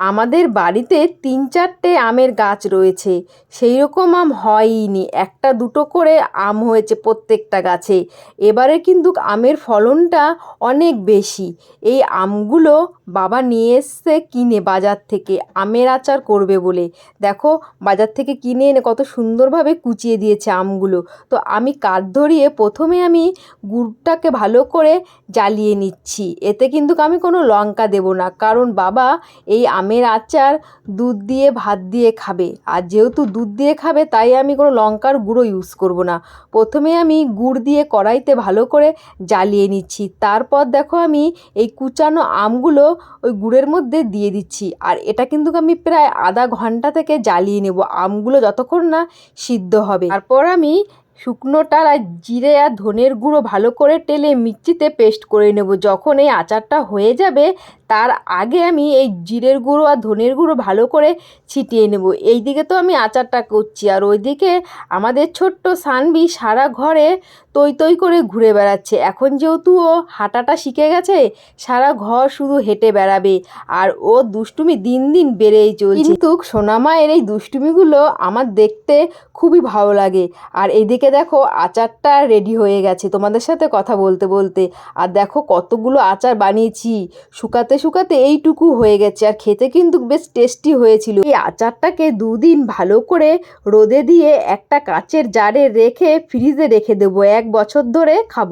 আমাদের বাড়িতে তিন চারটে আমের গাছ রয়েছে। সেই রকম আম হয়ইনি। একটা দুটো করে আম হয়েছে প্রত্যেকটা গাছে। এবারে কিন্তু আমের ফলনটা অনেক বেশি। এই আমগুলো বাবা নিয়ে এসছে কিনে বাজার থেকে। আমের আচার করবে বলে। দেখো, বাজার থেকে কিনে এনে কত সুন্দরভাবে কুচিয়ে দিয়েছে আমগুলো। তো আমি কাঠ ধরিয়ে প্রথমে আমি গুড়টাকে ভালো করে জ্বালিয়ে নিচ্ছি। এতে কিন্তু আমি কোনো লঙ্কা দেবো না। কারণ বাবা এই আমের আচার দুধ দিয়ে, ভাত দিয়ে খাবে। আর যেহেতু দুধ দিয়ে খাবে, তাই আমি কোনো লঙ্কার গুঁড়ো ইউজ করব না। প্রথমে আমি গুড় দিয়ে কড়াইতে ভালো করে জ্বালিয়ে নিচ্ছি। তারপর দেখো আমি এই কুচানো আমগুলো ওই গুড়ের মধ্যে দিয়ে দিচ্ছি। আর এটা কিন্তু আমি প্রায় আধা ঘণ্টা থেকে জ্বালিয়ে নেব। আমগুলো যতক্ষণ না সিদ্ধ হবে। তারপর আমি শুকনোটার আর জিরে আর ধনের গুঁড়ো ভালো করে টেলে মিক্সিতে পেস্ট করে নেব। যখন এই আচারটা হয়ে যাবে, তার আগে আমি এই জিরের গুঁড়ো আর ধনের গুঁড়ো ভালো করে ছিটিয়ে নেব। এই দিকে তো আমি আচারটা করছি আর ওইদিকে আমাদের ছোট্ট সানবি সারা ঘরে তৈ তৈ করে ঘুরে বেড়াচ্ছে। এখন যেহেতু ও হাঁটাটা শিখে গেছে, সারা ঘর শুধু হেঁটে বেড়াবে আর ও দুষ্টুমি দিন দিন বেড়েই চলছে। কিন্তু সোনামায়ের এই দুষ্টুমিগুলো আমার দেখতে খুবই ভালো লাগে। আর এদিকে দেখো আচারটা রেডি হয়ে গেছে। তোমাদের সাথে কথা বলতে বলতে। আর দেখো কতগুলো আচার বানিয়েছি। শুকাতে শুকাতে এইটুকু হয়ে গেছে। আর খেতে কিন্তু বেশ টেস্টি হয়েছিল। এই আচারটাকে দুদিন ভালো করে রোদে দিয়ে একটা কাচের জারে রেখে ফ্রিজে রেখে দেবো। এক বছর ধরে খাব।